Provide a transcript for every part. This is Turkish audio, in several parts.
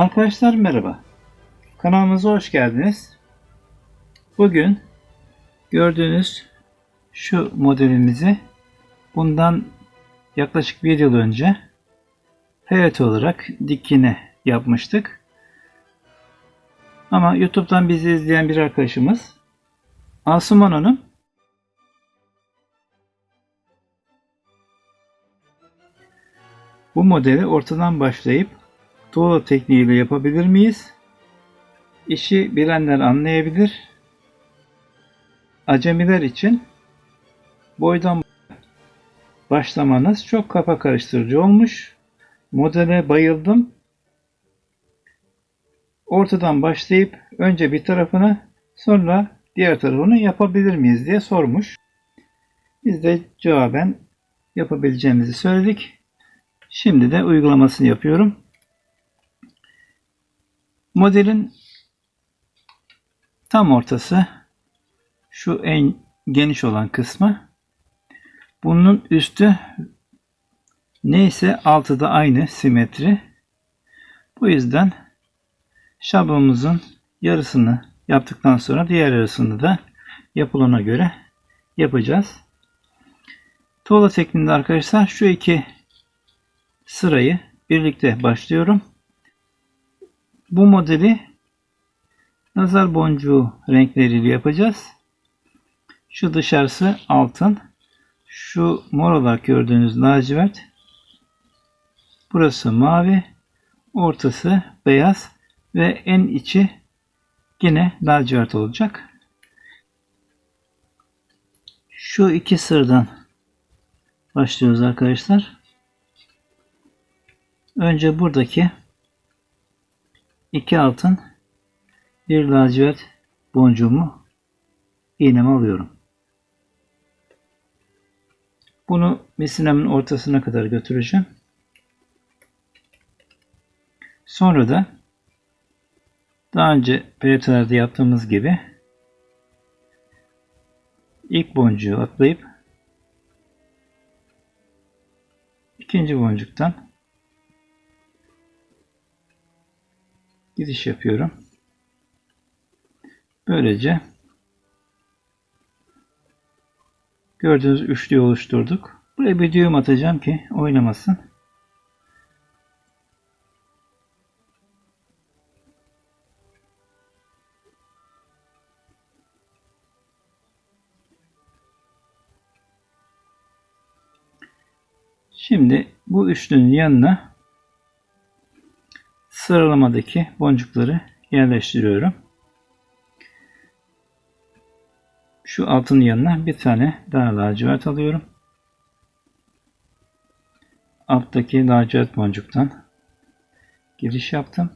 Arkadaşlar merhaba. Kanalımıza hoş geldiniz. Bugün gördüğünüz şu modelimizi bundan yaklaşık bir yıl önce hayat olarak dikine yapmıştık. Ama YouTube'dan bizi izleyen bir arkadaşımız Asuman Hanım bu modeli ortadan başlayıp tuğla tekniğiyle yapabilir miyiz? İşi bilenler anlayabilir. Acemiler için boydan başlamanız çok kafa karıştırıcı olmuş. Modele bayıldım. Ortadan başlayıp önce bir tarafını sonra diğer tarafını yapabilir miyiz diye sormuş. Biz de cevaben yapabileceğimizi söyledik. Şimdi de uygulamasını yapıyorum. Modelin tam ortası şu en geniş olan kısmı. Bunun üstü neyse altı da aynı simetri. Bu yüzden şablonumuzun yarısını yaptıktan sonra diğer yarısını da yapılana göre yapacağız. Tuğla tekniğinde arkadaşlar şu iki sırayı birlikte başlıyorum. Bu modeli nazar boncuğu renkleriyle yapacağız. Şu dışarısı altın. Şu mor olarak gördüğünüz lacivert. Burası mavi. Ortası beyaz. Ve en içi yine lacivert olacak. Şu iki sırdan başlıyoruz arkadaşlar. Önce buradaki iki altın bir lacivert boncuğumu iğneme alıyorum. Bunu misinemin ortasına kadar götüreceğim. Sonra da daha önce PRT'lerde yaptığımız gibi ilk boncuğu atlayıp ikinci boncuktan gidiş yapıyorum. Böylece gördüğünüz üçlüyü oluşturduk. Buraya bir düğüm atacağım ki oynamasın. Şimdi bu üçlünün yanına sıralamadaki boncukları yerleştiriyorum. Şu altın yanına bir tane daha lacivert alıyorum. Alttaki lacivert boncuktan giriş yaptım.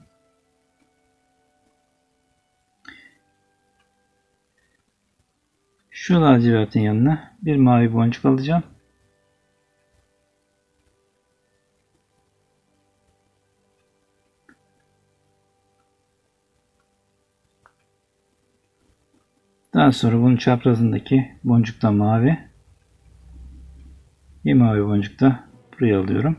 Şu lacivertin yanına bir mavi boncuk alacağım. Daha sonra bunun çaprazındaki boncuk da mavi. Bir mavi boncuk da buraya alıyorum.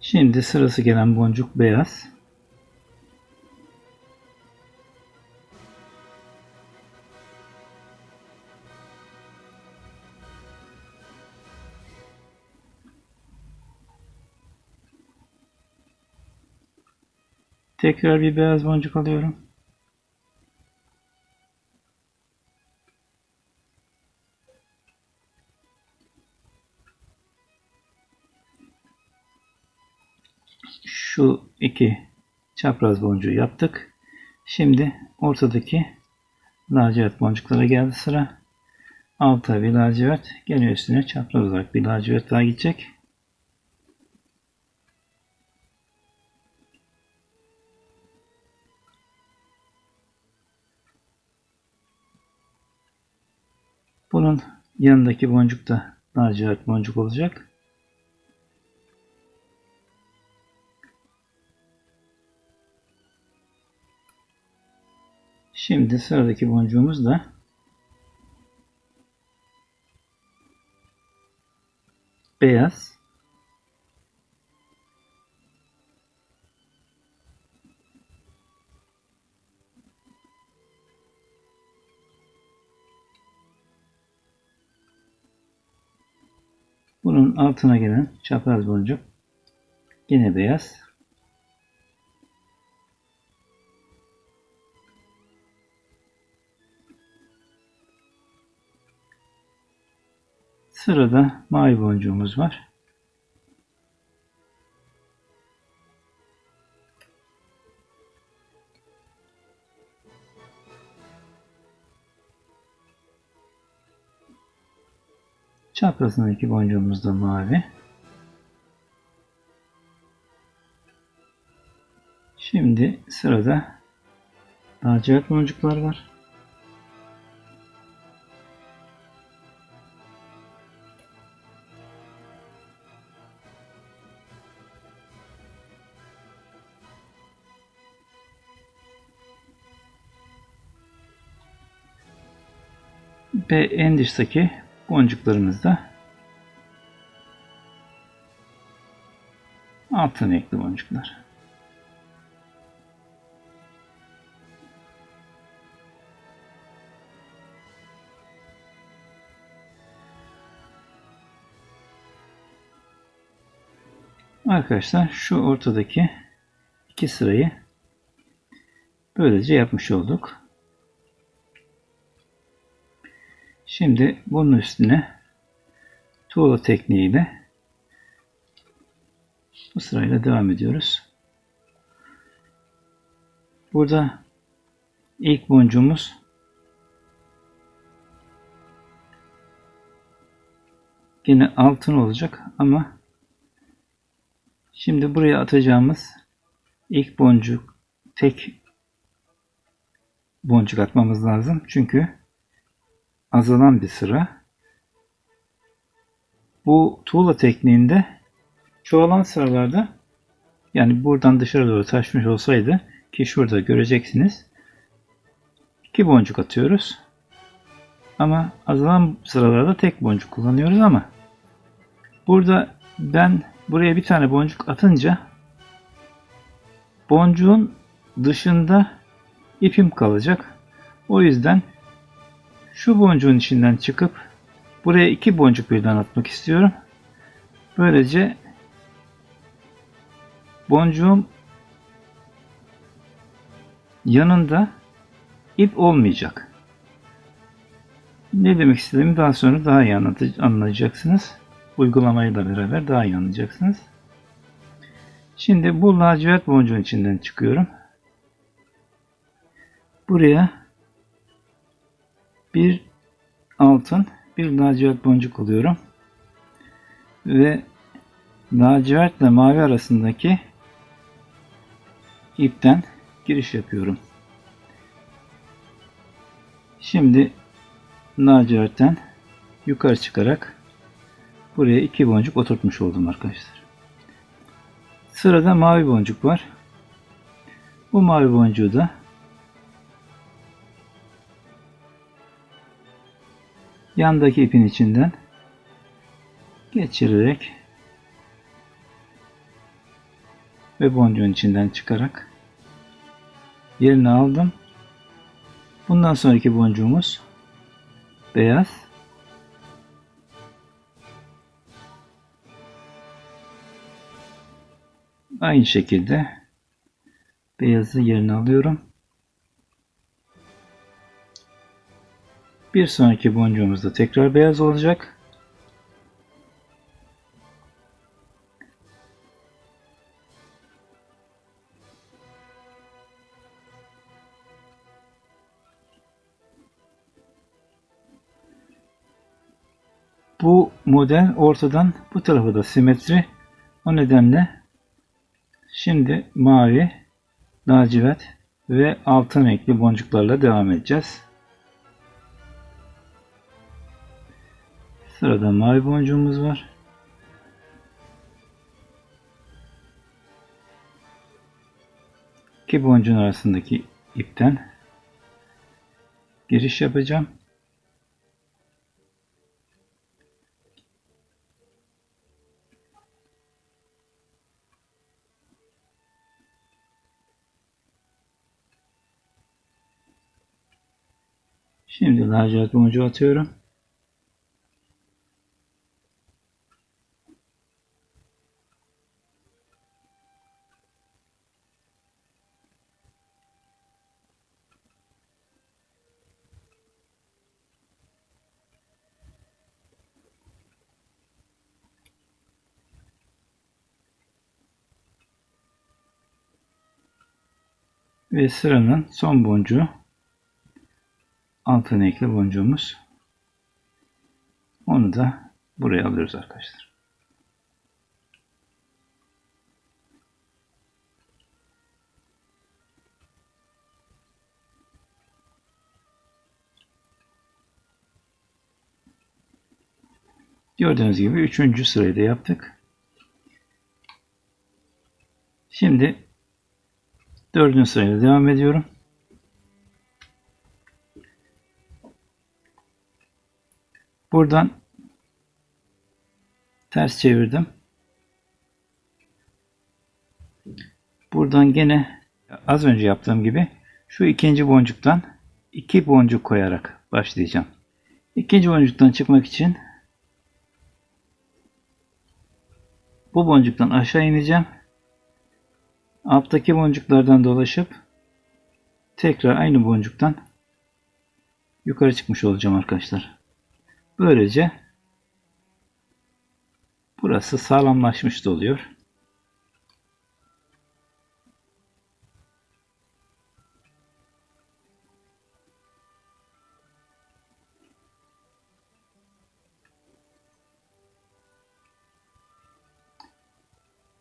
Şimdi sırası gelen boncuk beyaz. Tekrar bir beyaz boncuk alıyorum. Şu iki çapraz boncuğu yaptık. Şimdi ortadaki lacivert boncuklara geldi sıra. Alta bir lacivert. Gene üstüne çapraz olarak bir lacivert daha gidecek. Bunun yanındaki boncuk da lacivert boncuk olacak. Şimdi sıradaki boncuğumuz da beyaz. Bunun altına gelen çapraz boncuk yine beyaz. Sırada mavi boncuğumuz var. Çaprazındaki boncuğumuz da mavi. Şimdi sırada lacivert boncuklar var. Ve en dıştaki boncuklarımız da altın renkli boncuklar. Arkadaşlar şu ortadaki iki sırayı böylece yapmış olduk. Şimdi bunun üstüne tuğla tekniğiyle bu sırayla devam ediyoruz. Burada ilk boncuğumuz yine altın olacak ama şimdi buraya atacağımız ilk boncuk tek boncuk atmamız lazım. Çünkü azalan bir sıra. Bu tuğla tekniğinde çoğalan sıralarda yani buradan dışarı doğru taşmış olsaydı ki şurada göreceksiniz iki boncuk atıyoruz. Ama azalan sıralarda tek boncuk kullanıyoruz ama burada ben buraya bir tane boncuk atınca boncuğun dışında ipim kalacak. O yüzden şu boncuğun içinden çıkıp buraya iki boncuk birden atmak istiyorum. Böylece boncuğum yanında ip olmayacak. Ne demek istediğimi daha sonra daha iyi anlayacaksınız. Uygulamayla beraber daha iyi anlayacaksınız. Şimdi bu lacivert boncuğun içinden çıkıyorum. Buraya bir altın, bir lacivert boncuk alıyorum. Ve lacivert ile mavi arasındaki ipten giriş yapıyorum. Şimdi lacivertten yukarı çıkarak buraya iki boncuk oturtmuş oldum arkadaşlar. Sırada mavi boncuk var. Bu mavi boncuğu da yandaki ipin içinden geçirerek ve boncuğun içinden çıkarak yerini aldım. Bundan sonraki boncuğumuz beyaz. Aynı şekilde beyazı yerine alıyorum. Bir sonraki boncuğumuz da tekrar beyaz olacak. Bu model ortadan bu tarafa da simetri. O nedenle şimdi mavi, lacivert ve altın renkli boncuklarla devam edeceğiz. Sırada mavi boncuğumuz var. İki boncuğun arasındaki ipten giriş yapacağım. Şimdi lacivert boncuğu atıyorum. Ve sıranın son boncuğu altın ekli boncuğumuz. Onu da buraya alıyoruz arkadaşlar. Gördüğünüz gibi üçüncü sırayı da yaptık. Şimdi dördüncü sırayla devam ediyorum. Buradan ters çevirdim. Buradan gene az önce yaptığım gibi şu ikinci boncuktan iki boncuk koyarak başlayacağım. İkinci boncuktan çıkmak için bu boncuktan aşağı ineceğim. Alttaki boncuklardan dolaşıp tekrar aynı boncuktan yukarı çıkmış olacağım arkadaşlar. Böylece burası sağlamlaşmış da oluyor.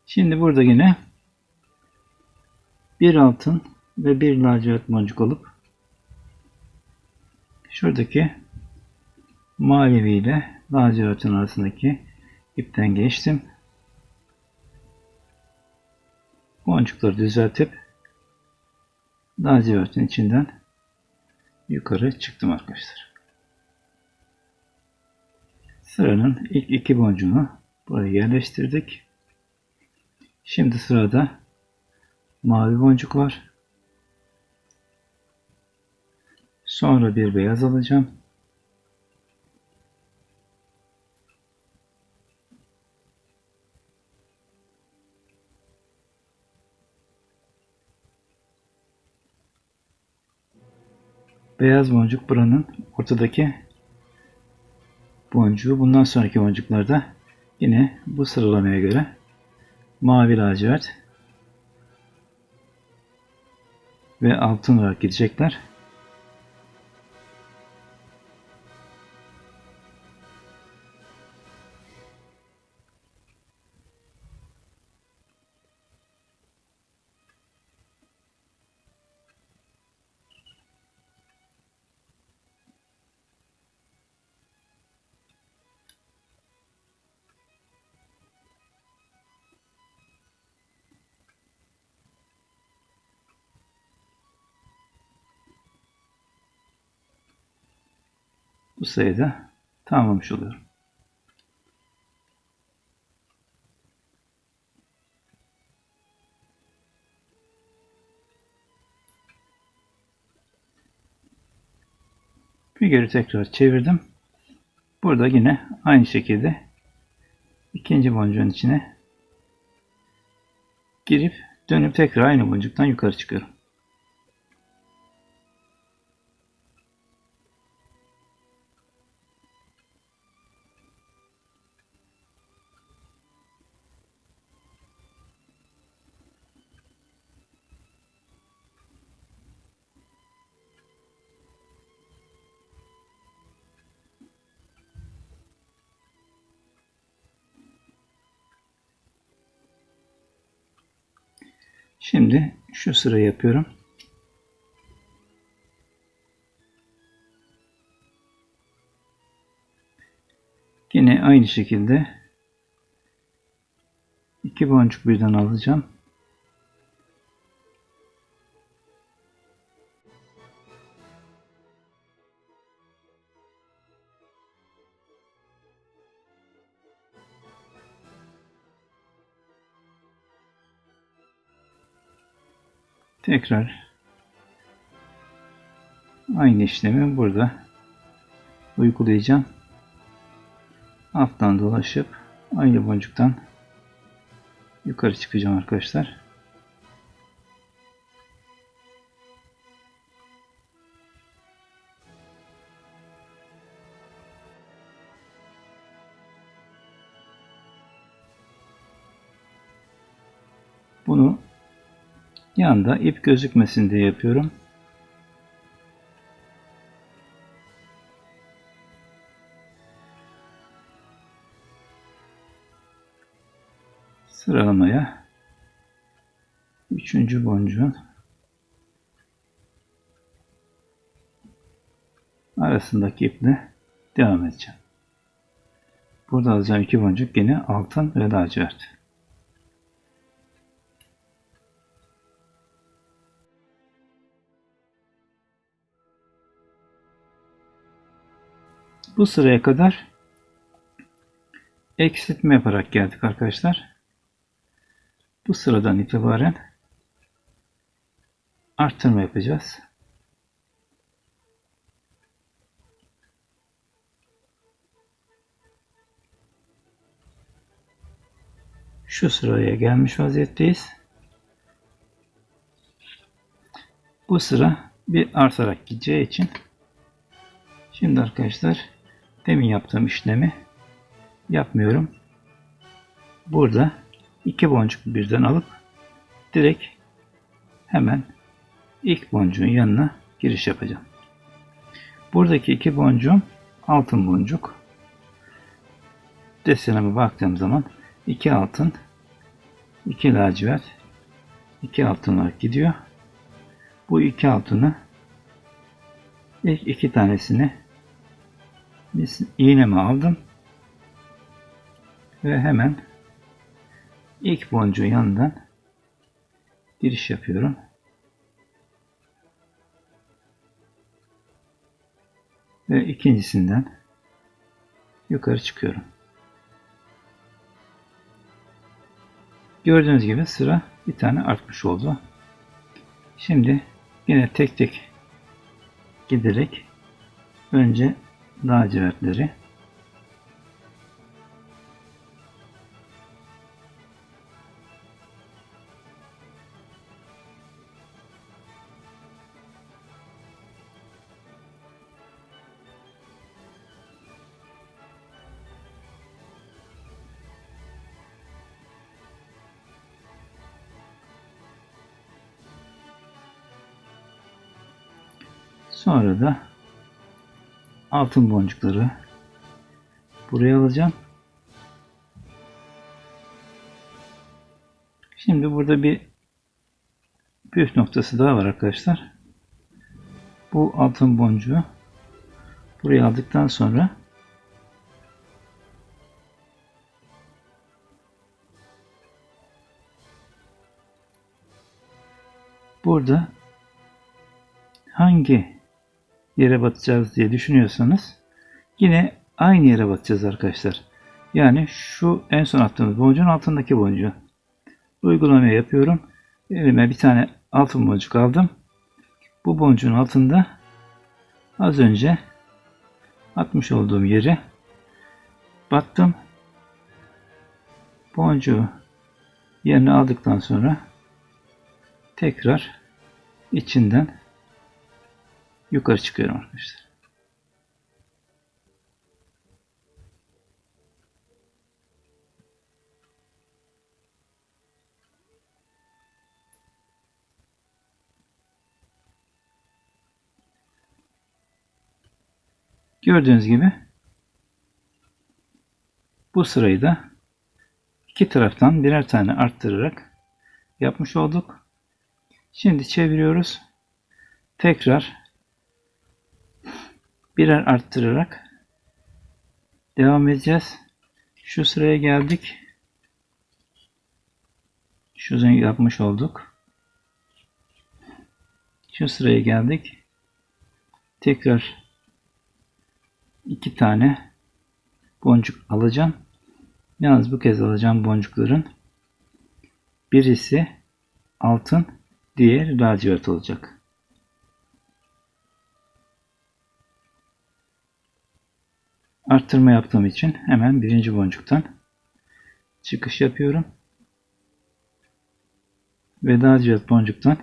Şimdi burada yine bir altın ve bir lacivert boncuk alıp şuradaki mavi ile lacivertin arasındaki ipten geçtim. Boncukları düzeltip lacivertin içinden yukarı çıktım arkadaşlar. Sıranın ilk iki boncuğunu buraya yerleştirdik. Şimdi sırada mavi boncuk var. Sonra bir beyaz alacağım. Beyaz boncuk buranın ortadaki boncuğu. Bundan sonraki boncuklarda yine bu sıralamaya göre mavi lacivert ve altın olarak gidecekler. Bu sayıda tamamlamış oluyorum. Figürü tekrar çevirdim. Burada yine aynı şekilde ikinci boncuğun içine girip dönüp tekrar aynı boncuktan yukarı çıkıyorum. Şu sıra yapıyorum. Yine aynı şekilde iki boncuk birden alacağım. Tekrar Aynı işlemi burada uygulayacağım. Alttan dolaşıp aynı boncuktan yukarı çıkacağım arkadaşlar. Yanda ip gözükmesin diye yapıyorum. Sıralamaya üçüncü boncuğun arasındaki iple devam edeceğim. Burada alacağım iki boncuk yine altın ve lacivert. Bu sıraya kadar eksiltme yaparak geldik arkadaşlar. Bu sıradan itibaren arttırma yapacağız. Şu sıraya gelmiş vaziyetteyiz. Bu sıra bir artarak gideceği için şimdi arkadaşlar demin yaptığım işlemi yapmıyorum. Burada iki boncuk birden alıp direkt hemen ilk boncuğun yanına giriş yapacağım. Buradaki iki boncuğum altın boncuk. Desenime baktığım zaman iki altın, iki lacivert, iki altın olarak gidiyor. Bu iki altını ilk iki tanesini biz iğnemi aldım ve hemen ilk boncuğun yanından giriş yapıyorum. Ve ikincisinden yukarı çıkıyorum. Gördüğünüz gibi sıra bir tane artmış oldu. Şimdi yine tek tek giderek önce lacivertleri altın boncukları buraya alacağım. Şimdi burada bir püf noktası daha var arkadaşlar. Bu altın boncuğu buraya aldıktan sonra burada hangi yere batacağız diye düşünüyorsanız yine aynı yere batacağız arkadaşlar. Yani şu en son attığımız boncuğun altındaki boncuğu. Uygulamayı yapıyorum. Elime bir tane altın boncuk aldım. Bu boncuğun altında az önce atmış olduğum yere battım. Boncuğu yerine aldıktan sonra tekrar içinden yukarı çıkıyorum arkadaşlar. Gördüğünüz gibi bu sırayı da iki taraftan birer tane arttırarak yapmış olduk. Şimdi çeviriyoruz. Tekrar birer arttırarak devam edeceğiz. Şu sıraya geldik. Şu yapmış olduk. Şu sıraya geldik. Tekrar iki tane boncuk alacağım. Yalnız bu kez alacağım boncukların birisi altın, diğer lacivert olacak. Arttırma yaptığım için hemen birinci boncuktan çıkış yapıyorum. Ve daha cıvık boncuktan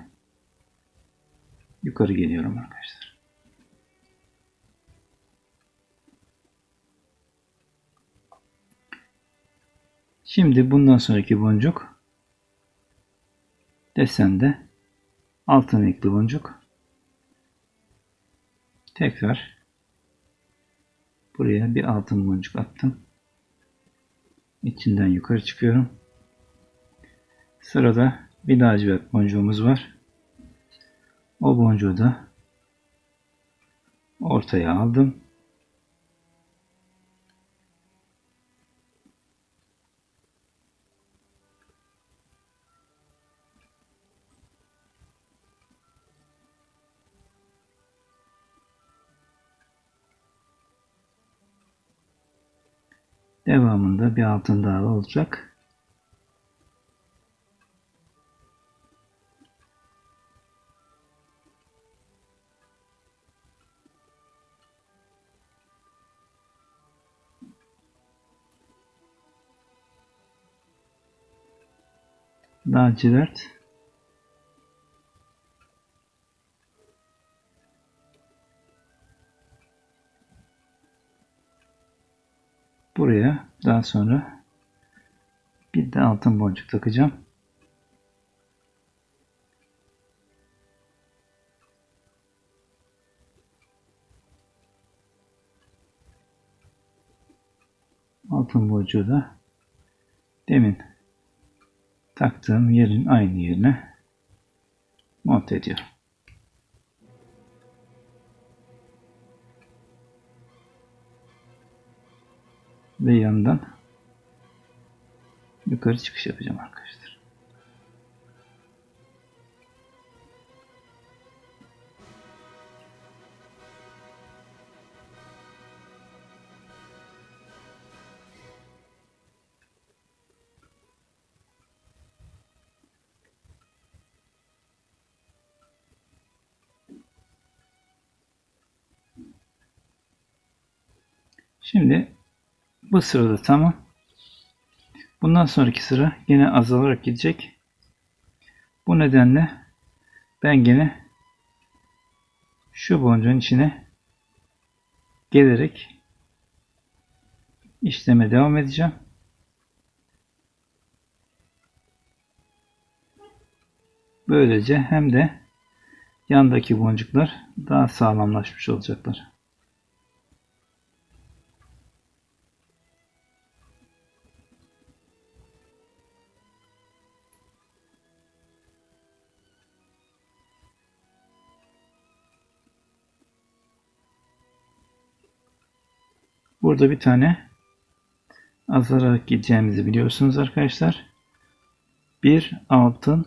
yukarı geliyorum arkadaşlar. Şimdi bundan sonraki boncuk desende altın renkli boncuk. Tekrar buraya bir altın boncuk attım. İçinden yukarı çıkıyorum. Sırada bir lacivert boncuğumuz var. O boncuğu da ortaya aldım. Devamında bir altın daha olacak. lacivert daha sonra bir de altın boncuk takacağım. Altın boncuğu da demin taktığım yerin aynı yerine monte ediyorum. Ve yandan yukarı çıkış yapacağım arkadaşlar. Şimdi bu sırada tamam. Bundan sonraki sıra yine azalarak gidecek. Bu nedenle ben yine şu boncuğun içine gelerek işleme devam edeceğim. Böylece hem de yandaki boncuklar daha sağlamlaşmış olacaklar. Burada bir tane azalarak gideceğimizi biliyorsunuz arkadaşlar. Bir altın,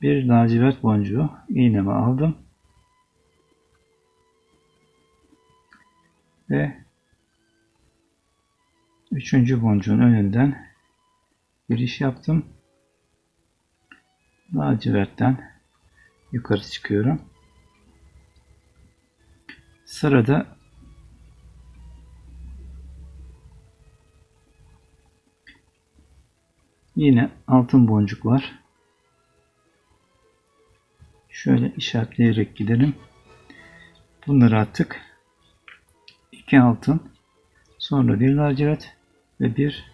bir lacivert boncuğu iğneme aldım. Ve üçüncü boncuğun önünden giriş yaptım. Lacivertten yukarı çıkıyorum. Sırada Yine altın boncuk var. Şöyle işaretleyerek gidelim. Bunları attık. İki altın. Sonra bir lacivert ve bir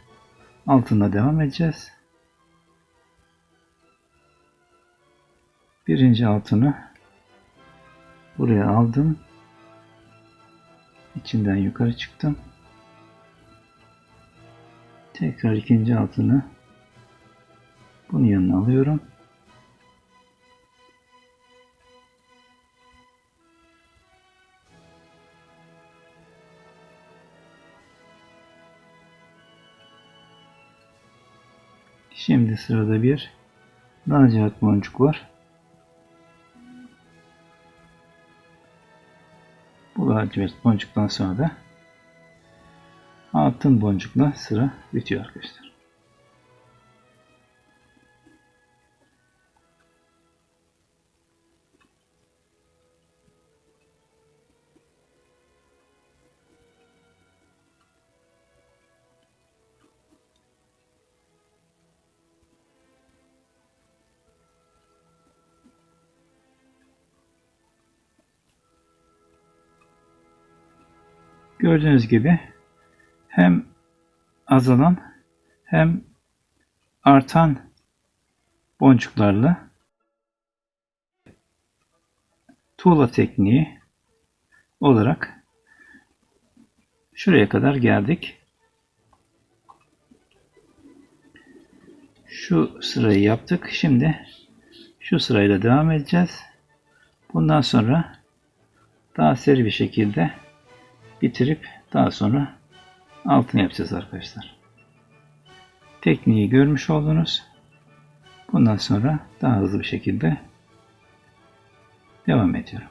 altınla devam edeceğiz. Birinci altını buraya aldım. İçinden yukarı çıktım. Tekrar ikinci altını bunu yanına alıyorum. Şimdi sırada bir lacivert boncuk var. Bu lacivert boncuktan sonra da altın boncukla sıra bitiyor arkadaşlar. Gördüğünüz gibi hem azalan hem artan boncuklarla tuğla tekniği olarak şuraya kadar geldik. Şu sırayı yaptık. Şimdi şu sırayla devam edeceğiz. Bundan sonra daha seri bir şekilde bitirip daha sonra altını yapacağız arkadaşlar. Tekniği görmüş oldunuz. Bundan sonra daha hızlı bir şekilde devam ediyorum.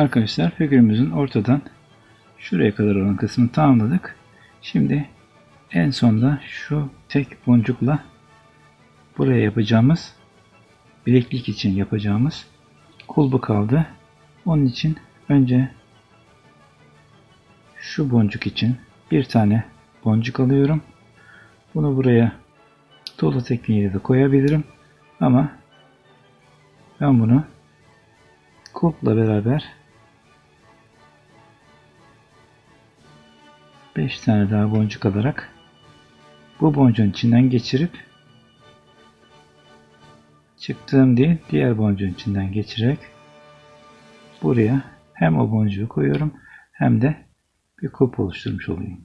Arkadaşlar figürümüzün ortadan şuraya kadar olan kısmını tamamladık. Şimdi en sonda şu tek boncukla buraya yapacağımız bileklik için yapacağımız kulbu kaldı. Onun için önce şu boncuk için bir tane boncuk alıyorum. Bunu buraya tuğla tekniğiyle de koyabilirim. Ama ben bunu kulpla beraber 5 tane daha boncuk alarak bu boncuğun içinden geçirip çıktığım değil diğer boncuğun içinden geçirerek buraya hem o boncuğu koyuyorum hem de bir kulp oluşturmuş olayım.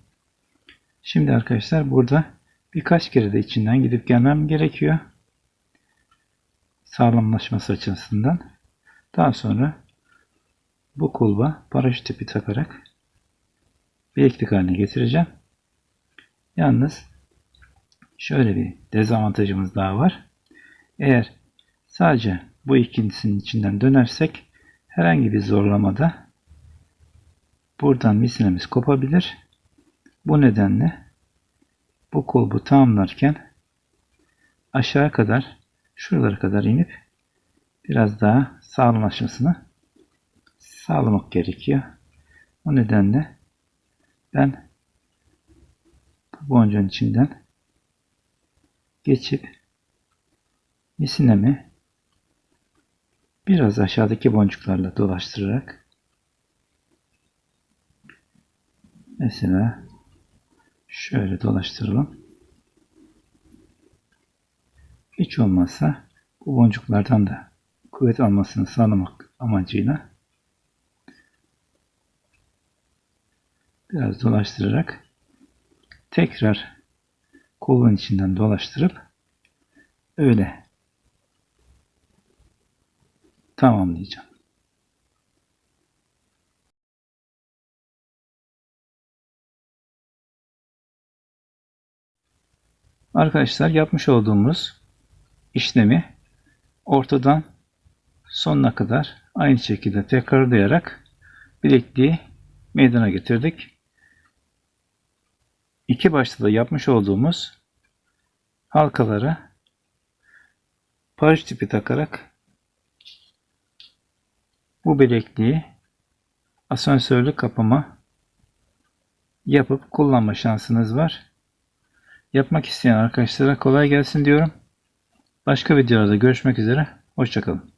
Şimdi arkadaşlar burada birkaç kere de içinden gidip gelmem gerekiyor. Sağlamlaşması açısından. Daha sonra bu kulba paraşüt tipi takarak bileklik haline getireceğim. Yalnız şöyle bir dezavantajımız daha var. Eğer sadece bu ikincisinin içinden dönersek herhangi bir zorlamada buradan misinemiz kopabilir. Bu nedenle bu kulbu tamamlarken aşağı kadar şuralara kadar inip biraz daha sağlamlaşmasını sağlamak gerekiyor. O nedenle ben bu boncuğun içinden geçip misinemi biraz aşağıdaki boncuklarla dolaştırarak mesela şöyle dolaştıralım. Hiç olmazsa bu boncuklardan da kuvvet almasını sağlamak amacıyla biraz dolaştırarak tekrar kolun içinden dolaştırıp öyle tamamlayacağım. Arkadaşlar yapmış olduğumuz işlemi ortadan sonuna kadar aynı şekilde tekrarlayarak bilekliği meydana getirdik. İki başta da yapmış olduğumuz halkalara paraşüt tipi takarak bu bilekliği asansörlü kapama yapıp kullanma şansınız var. Yapmak isteyen arkadaşlara kolay gelsin diyorum. Başka videolarda görüşmek üzere. Hoşçakalın.